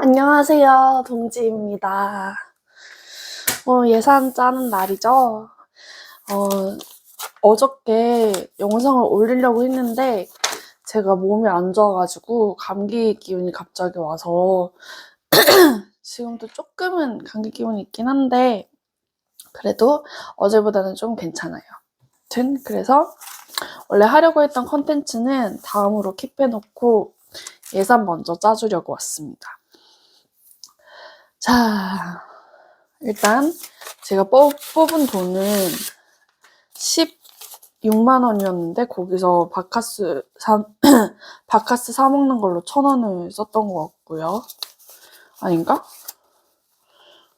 안녕하세요, 동지입니다. 어, 예산 짜는 날이죠. 어, 어저께 영상을 올리려고 했는데 제가 몸이 안 좋아가지고 감기 기운이 갑자기 와서 지금도 조금은 감기 기운이 있긴 한데 그래도 어제보다는 좀 괜찮아요. 아무튼 그래서 원래 하려고 했던 컨텐츠는 다음으로 킵해놓고 예산 먼저 짜주려고 왔습니다. 자, 일단 제가 뽑, 뽑은 돈은 16만 원이었는데 거기서 바카스 사, 바카스 사 먹는 걸로 천 원을 썼던 것 같고요. 아닌가?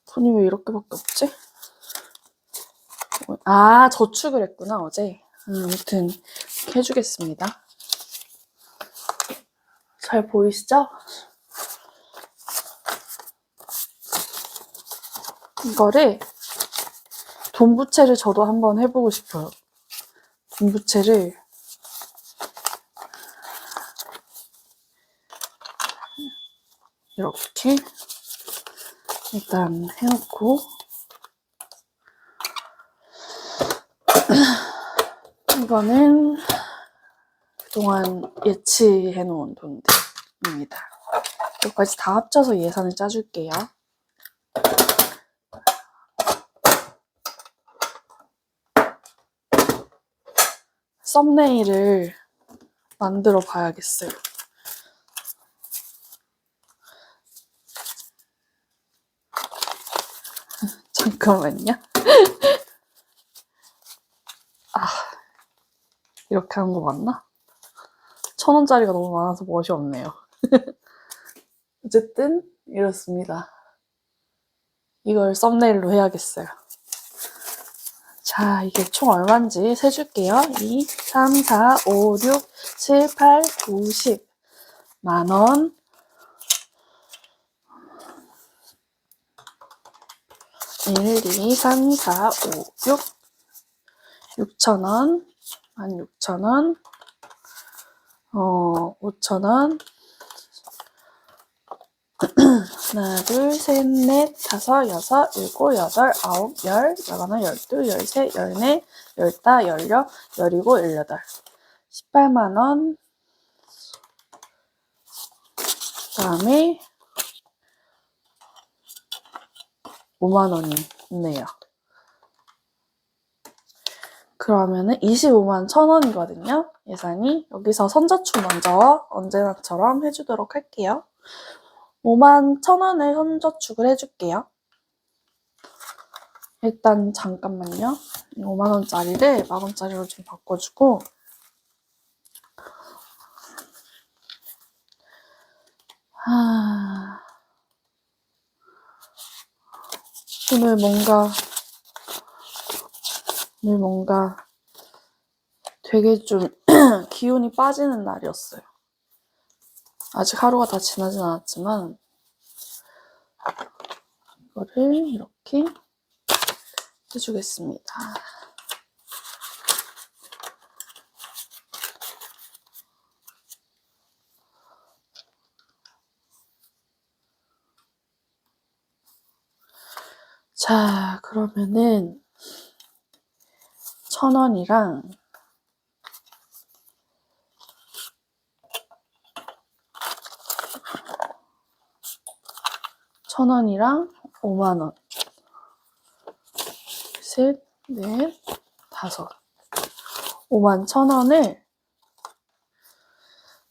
돈이 왜 이렇게밖에 없지? 아, 저축을 했구나, 어제. 음, 아무튼, 이렇게 해주겠습니다. 잘 보이시죠? 이거를 돈 부채를 저도 한번 해보고 싶어요. 돈 부채를 이렇게 일단 해놓고 이거는 그동안 예치해놓은 돈들입니다. 이거까지 다 합쳐서 예산을 짜줄게요. 썸네일을 만들어 봐야겠어요. 잠깐만요. 아, 이렇게 하는 거 맞나? 천 원짜리가 너무 많아서 멋이 없네요. 어쨌든, 이렇습니다. 이걸 썸네일로 해야겠어요. 자, 이게 총 얼마인지 세줄게요. 2, 3, 4, 5, 6, 7, 8, 9, 10. 만원. 일, 이, 삼, 사, 오, 육. 6,000원. 16,000원. 어, 5,000원. 하나, 둘, 셋, 넷, 다섯, 여섯, 일곱, 여덟, 아홉, 열, 열하나, 열둘, 열셋, 열넷, 열다, 열여, 열이고, 열여덟. 18만 원. 그 다음에 5만 원이 있네요. 그러면은 25만 천 원이거든요. 예산이 여기서 선저축 먼저 언제나처럼 해주도록 할게요. 5만 천 원을 선저축을 해줄게요. 일단 잠깐만요. 5만 원짜리를 만 원짜리로 좀 바꿔주고 하... 오늘 뭔가 오늘 뭔가 되게 좀 기운이 빠지는 날이었어요. 아직 하루가 다 지나진 않았지만 이거를 이렇게 해주겠습니다. 자, 그러면은 천 원이랑 천 원이랑 5만 원. 셋, 넷, 다섯. 5만 천 원을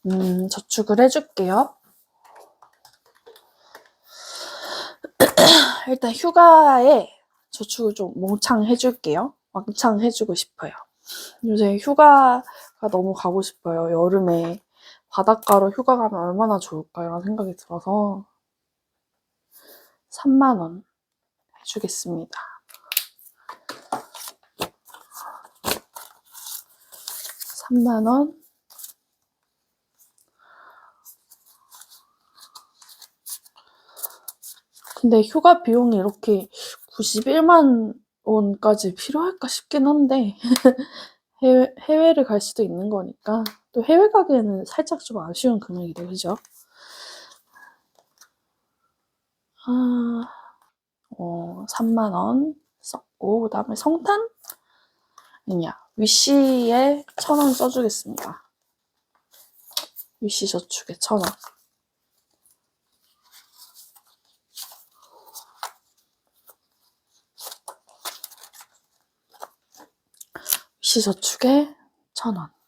음, 저축을 해줄게요. 일단 휴가에 저축을 좀 몽창 해줄게요. 왕창 해주고 싶어요. 요새 휴가가 너무 가고 싶어요. 여름에 바닷가로 휴가 가면 얼마나 좋을까 이런 생각이 들어서 3만 원 해주겠습니다. 삼만 원. 근데 휴가 비용이 이렇게 91만 원까지 필요할까 싶긴 한데 해외, 해외를 갈 수도 있는 거니까 또 해외 가기에는 살짝 좀 아쉬운 금액이죠, 그죠? 아, 어, 3만원 썼고, 그 다음에 성탄? 아니야. 위시에 1,000원 써주겠습니다. 위시 저축에 1,000원. 위시 저축에 1,000원.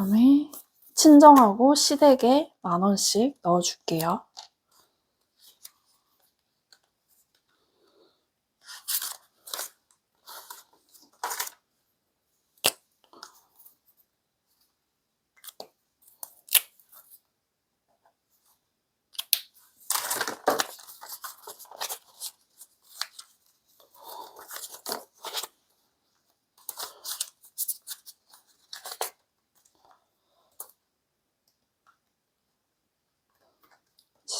다음에 친정하고 시댁에 만 원씩 넣어줄게요.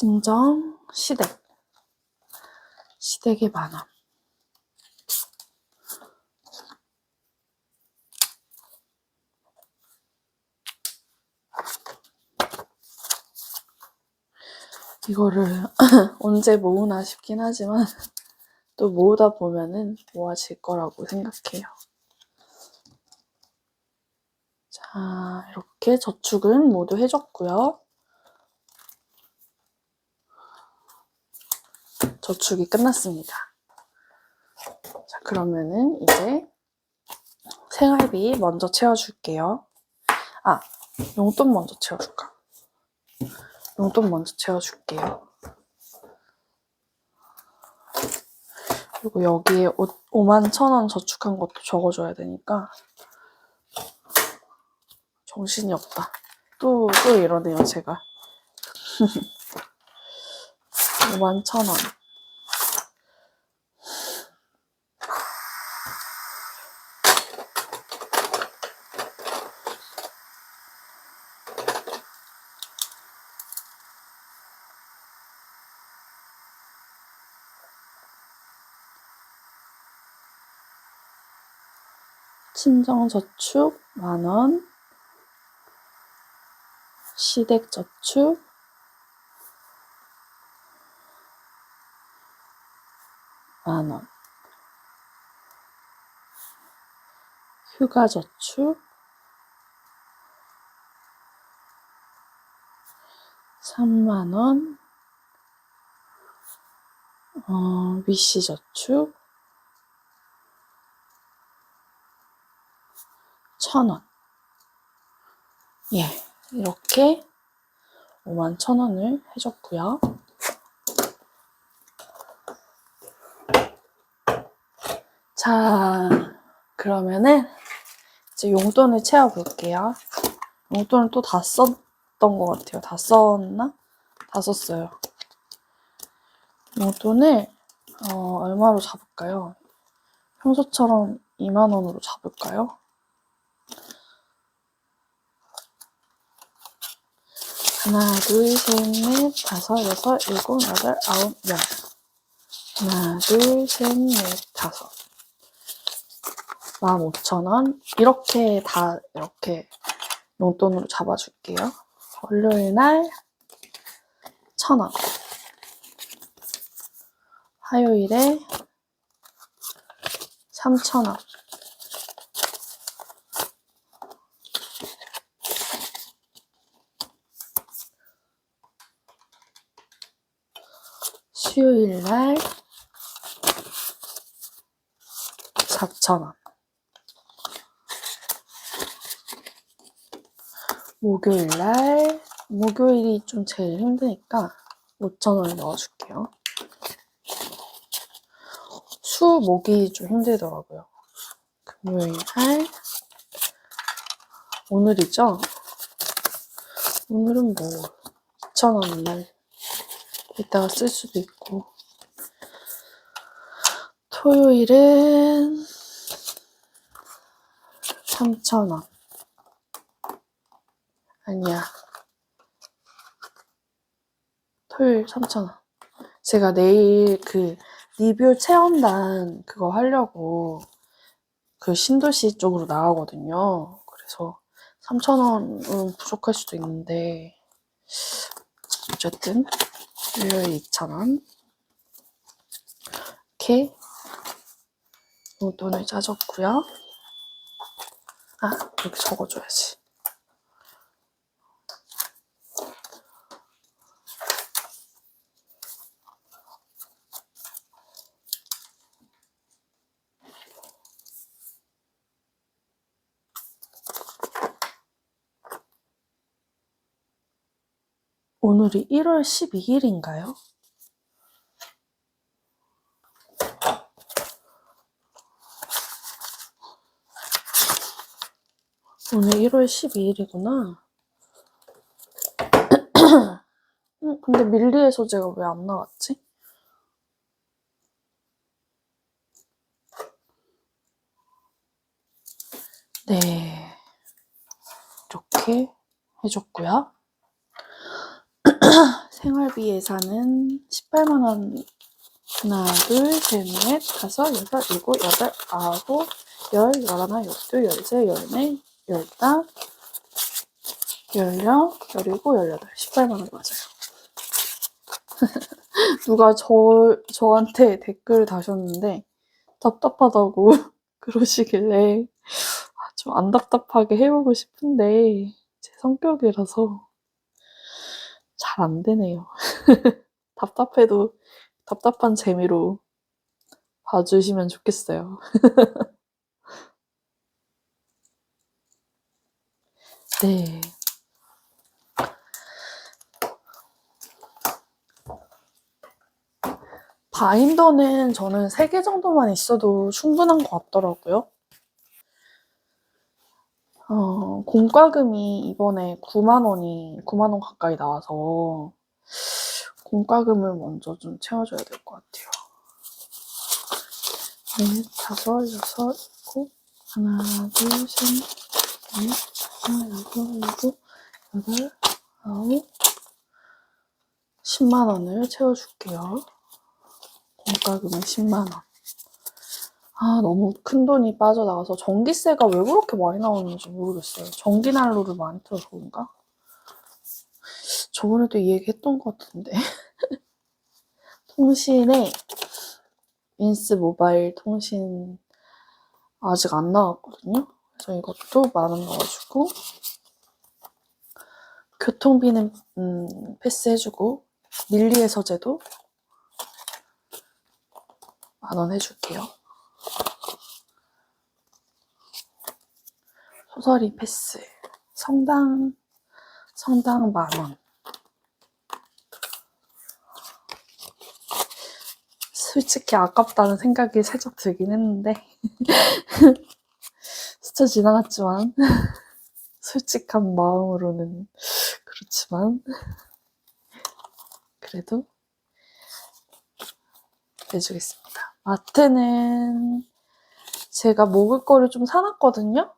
친정 시댁 시댁에 만 원. 이거를 언제 모으나 싶긴 하지만 또 모으다 보면은 모아질 거라고 생각해요. 자, 이렇게 저축은 모두 해줬고요. 저축이 끝났습니다. 자, 그러면은 이제 생활비 먼저 채워줄게요. 아, 용돈 먼저 채워줄까? 용돈 먼저 채워줄게요. 그리고 여기에 5, 만 천 원 저축한 것도 적어줘야 되니까 정신이 없다. 또, 또 이러네요, 제가. 5만 천 원. 친정저축 만원, 시댁저축 만원, 휴가저축 3만원, 어, 위시저축 1,000원. 예, 이렇게 5만 1,000원을 해줬고요. 자, 그러면은 이제 용돈을 채워볼게요. 용돈을 또 다 썼던 것 같아요. 다 썼나? 다 썼어요. 용돈을 어, 얼마로 잡을까요? 평소처럼 2만 원으로 잡을까요? 하나, 둘, 셋, 넷, 다섯, 여섯, 일곱, 여덟, 아홉, 열. 하나, 둘, 셋, 넷, 다섯. 15,000원. 이렇게 다 이렇게 용돈으로 잡아줄게요. 월요일 날 1,000원. 화요일에 3,000원. 수요일 날 4,000원. 목요일 날, 목요일이 좀 제일 힘드니까 5,000원을 넣어줄게요. 수, 목이 좀 힘들더라고요. 금요일 날, 오늘이죠? 오늘은 뭐, 2,000원 날, 이따가 쓸 수도 있고. 토요일은 3,000원. 아니야. 토요일 3,000원. 제가 내일 그 리뷰 체험단 그거 하려고 그 신도시 쪽으로 나가거든요. 그래서 3,000원은 부족할 수도 있는데 어쨌든 일 요일 2,000원 이렇게 용돈을 짜줬고요. 아 여기 적어줘야지. 오늘이 1월 12일인가요? 오늘 1월 12일이구나. 음, 근데 밀리의 소재가 왜 안 나왔지? 네. 이렇게 해줬고요. 생활비 예산은 18만원. 하나, 둘, 셋, 넷, 다섯, 여섯, 일곱, 여덟, 아홉, 열, 열하나, 열둘, 열세, 열네, 열다, 열여, 열일곱, 열여덟. 18만원 맞아요. 누가 저, 저한테 댓글을 다셨는데, 답답하다고 그러시길래, 아, 좀안 답답하게 해보고 싶은데, 제 성격이라서 잘 안 되네요. 답답해도 답답한 재미로 봐주시면 좋겠어요. 네. 바인더는 저는 3개 정도만 있어도 충분한 것 같더라고요. 어, 공과금이 이번에 9만 원이, 9만 원 가까이 나와서 공과금을 먼저 좀 채워줘야 될 것 같아요. 넷, 다섯, 여섯, 일곱, 하나, 둘, 셋, 넷, 하나, 일곱, 일곱, 여덟, 아홉, 10만 원을 채워줄게요. 공과금은 10만 원. 아, 너무 큰 돈이 빠져나가서 전기세가 왜 그렇게 많이 나오는지 모르겠어요. 전기난로를 많이 틀어서 그런가? 저번에도 이 얘기 했던 것 같은데. 통신에 인스 모바일 통신 아직 안 나왔거든요. 그래서 이것도 넣어주고 교통비는 음, 패스해주고 밀리의 서재도 만 원 해줄게요. 소설이 패스 성당 성당 만 원. 솔직히 아깝다는 생각이 살짝 들긴 했는데 스쳐 지나갔지만 솔직한 마음으로는 그렇지만 그래도 내주겠습니다. 마트는 제가 먹을 거를 좀 사놨거든요.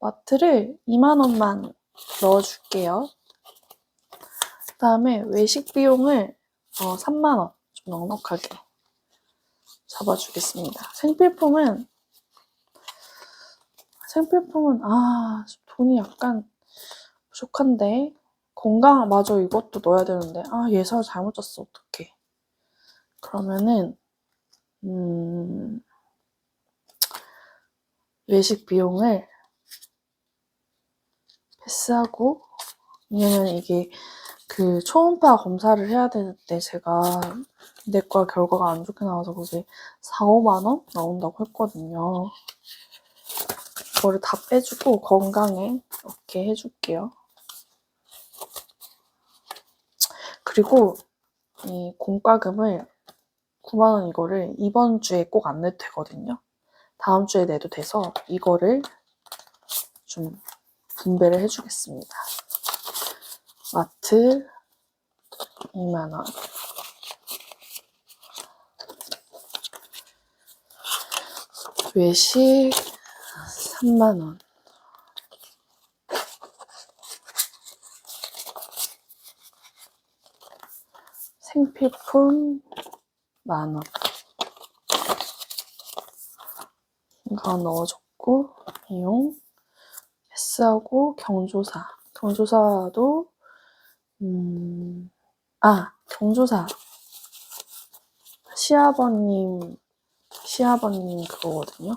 마트를 2만 원만 넣어줄게요. 그 다음에 외식 비용을 어, 3만 원 좀 넉넉하게 잡아주겠습니다. 생필품은 생필품은 아 돈이 약간 부족한데 건강 맞아 이것도 넣어야 되는데 아 예산을 잘못 짰어 어떡해 그러면은 음 외식 비용을 패스하고 왜냐면 이게 그 초음파 검사를 해야 되는데 제가 내과 결과가 안 좋게 나와서 그게 4, 5만 원 나온다고 했거든요. 그거를 다 빼주고 건강에 이렇게 해줄게요. 그리고 이 공과금을 9만 원 이거를 이번 주에 꼭 안 내도 되거든요. 다음 주에 내도 돼서 이거를 좀 분배를 해주겠습니다. 마트 2만 원. 외식 3만 원. 생필품 만 원. 이거 넣어줬고 비용 S하고 경조사. 경조사도, 음, 아, 경조사. 시아버님, 시아버님 그거거든요.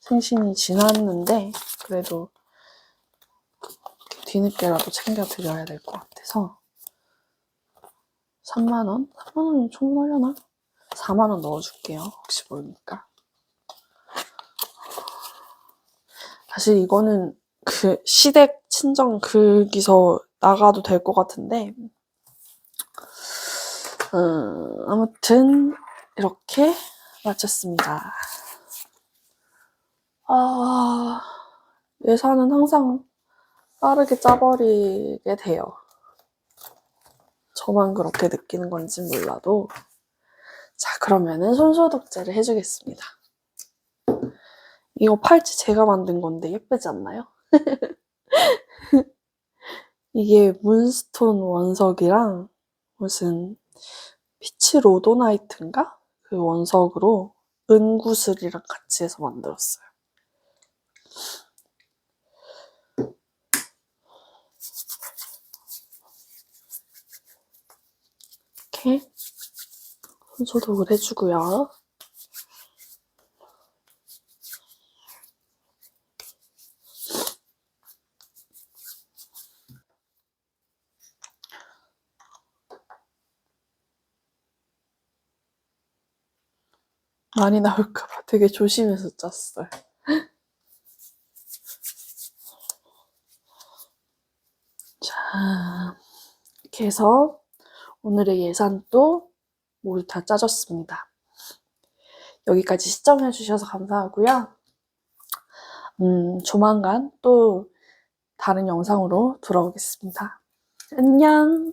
생신이 지났는데, 그래도 뒤늦게라도 챙겨 드려야 될 것 같아서. 3만원? 3만원이 충분하려나? 4만원 넣어줄게요. 혹시 모르니까. 사실 이거는 그 시댁 친정 글기서 나가도 될 것 같은데, 음, 아무튼 이렇게 마쳤습니다. 아, 예산은 항상 빠르게 짜버리게 돼요. 저만 그렇게 느끼는 건지 몰라도. 자, 그러면은 손소독제를 해주겠습니다. 이거 팔찌 제가 만든 건데 예쁘지 않나요? 이게 문스톤 원석이랑 무슨 피치 로도나이트인가? 그 원석으로 은구슬이랑 같이 해서 만들었어요. 이렇게 손소독을 해주고요. 많이 나올까봐 되게 조심해서 짰어요. 자, 이렇게 해서 오늘의 예산도 모두 다 짜졌습니다. 여기까지 시청해 주셔서 감사하고요. 음, 조만간 또 다른 영상으로 돌아오겠습니다. 안녕!